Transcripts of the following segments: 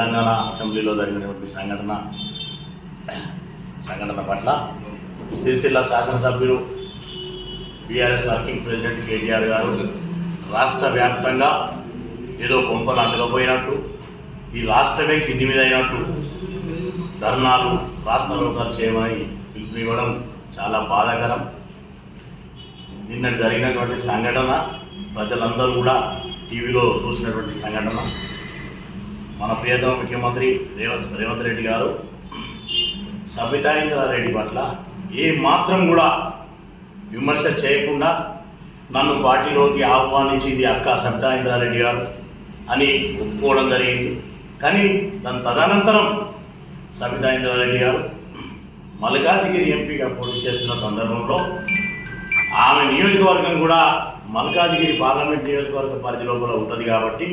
తెలంగాణ అసెంబ్లీలో జరిగినటువంటి సంఘటన సంఘటన పట్ల సిరిసిల్ల శాసనసభ్యులు బీఆర్ఎస్ వర్కింగ్ ప్రెసిడెంట్ కేటీఆర్ గారు రాష్ట్ర వ్యాప్తంగా ఏదో కొంపలు అందకపోయినట్టు ఈ రాష్ట్రమే కింది మీద అయినట్టు ధర్నాలు రాష్ట్రలోకాలు చేయమని పిలుపునివ్వడం చాలా బాధాకరం. నిన్న జరిగినటువంటి సంఘటన ప్రజలందరూ కూడా టీవీలో చూసినటువంటి సంఘటన. మన ప్రియతమ ముఖ్యమంత్రి రేవంత్ రేవంత్ రెడ్డి గారు సబితాయింద్రారెడ్డి పట్ల ఏ మాత్రం కూడా విమర్శ చేయకుండా నన్ను పార్టీలోకి ఆహ్వానించింది అక్క సబితాయింద్రారెడ్డి గారు అని ఒప్పుకోవడం జరిగింది. కానీ దాని తదనంతరం సబితాయింద్రారెడ్డి గారు మల్కాజిగిరి ఎంపీగా పోటీ చేస్తున్న సందర్భంలో ఆమె నియోజకవర్గం కూడా మల్కాజిగిరి పార్లమెంట్ నియోజకవర్గ పరిధి లోపల ఉంటుంది కాబట్టి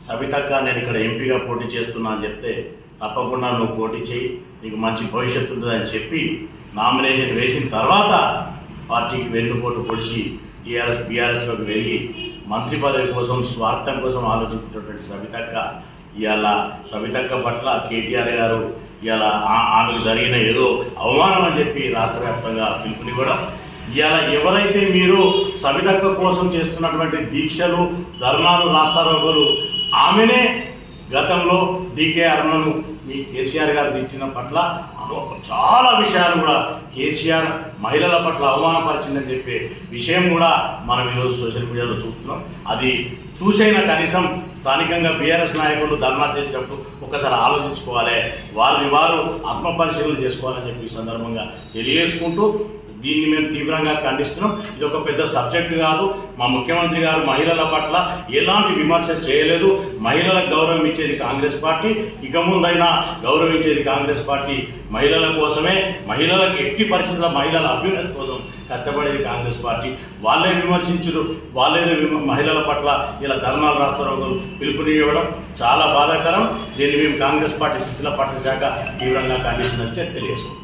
సబితక్క నేను ఇక్కడ ఎంపీగా పోటీ చేస్తున్నా అని చెప్తే తప్పకుండా నువ్వు పోటీ చేయి నీకు మంచి భవిష్యత్తు ఉంటుందని చెప్పి నామినేషన్ వేసిన తర్వాత పార్టీకి వెన్నుపోటు పొడిచి టీఆర్ఎస్ బీఆర్ఎస్లోకి వెళ్ళి మంత్రి పదవి కోసం స్వార్థం కోసం ఆలోచించినటువంటి సవితక్క ఇవాళ సవితక్క పట్ల కేటీఆర్ గారు ఇవాళ ఆ- ఆమెకు జరిగిన ఏదో అవమానం అని చెప్పి రాష్ట్ర వ్యాప్తంగా పిలుపునివ్వడం. ఇవాళ ఎవరైతే మీరు సవితక్క కోసం చేస్తున్నటువంటి దీక్షలు ధర్నాలు రాస్తారోగులు ఆమెనే గతంలో డీకే అరుణను మీ కేసీఆర్ గారు ఇచ్చిన పట్ల అను- చాలా విషయాలు కూడా కేసీఆర్ మహిళల పట్ల అవమానపరిచిందని చెప్పే విషయం కూడా మనం ఈరోజు సోషల్ మీడియాలో చూస్తున్నాం. అది చూసైన కనీసం స్థానికంగా బీఆర్ఎస్ నాయకులు ధర్నా చేసేటప్పుడు ఒకసారి ఆలోచించుకోవాలి. వారిని వారు ఆత్మపరిశీలన చేసుకోవాలని చెప్పి ఈ సందర్భంగా తెలియజేసుకుంటూ దీన్ని మేము తీవ్రంగా ఖండిస్తున్నాం. ఇది ఒక పెద్ద సబ్జెక్ట్ కాదు. మా ముఖ్యమంత్రి గారు మహిళల పట్ల ఎలాంటి విమర్శ చేయలేదు. మహిళలకు గౌరవం ఇచ్చేది కాంగ్రెస్ పార్టీ. ఇక ముందైనా గౌరవించేది కాంగ్రెస్ పార్టీ మహిళల కోసమే. మహిళలకు ఎట్టి పరిస్థితుల మహిళల అభ్యున్నతి కోసం కష్టపడేది కాంగ్రెస్ పార్టీ. వాళ్ళే విమర్శించరు. వాళ్ళేదో మహిళల పట్ల ఇలా ధర్నాలు రాస్తారు. పిలుపునివ్వడం చాలా బాధాకరం. దీన్ని మేము కాంగ్రెస్ పార్టీ శిశుల పట్ల శాఖ తీవ్రంగా ఖండిస్తుందని చెప్పి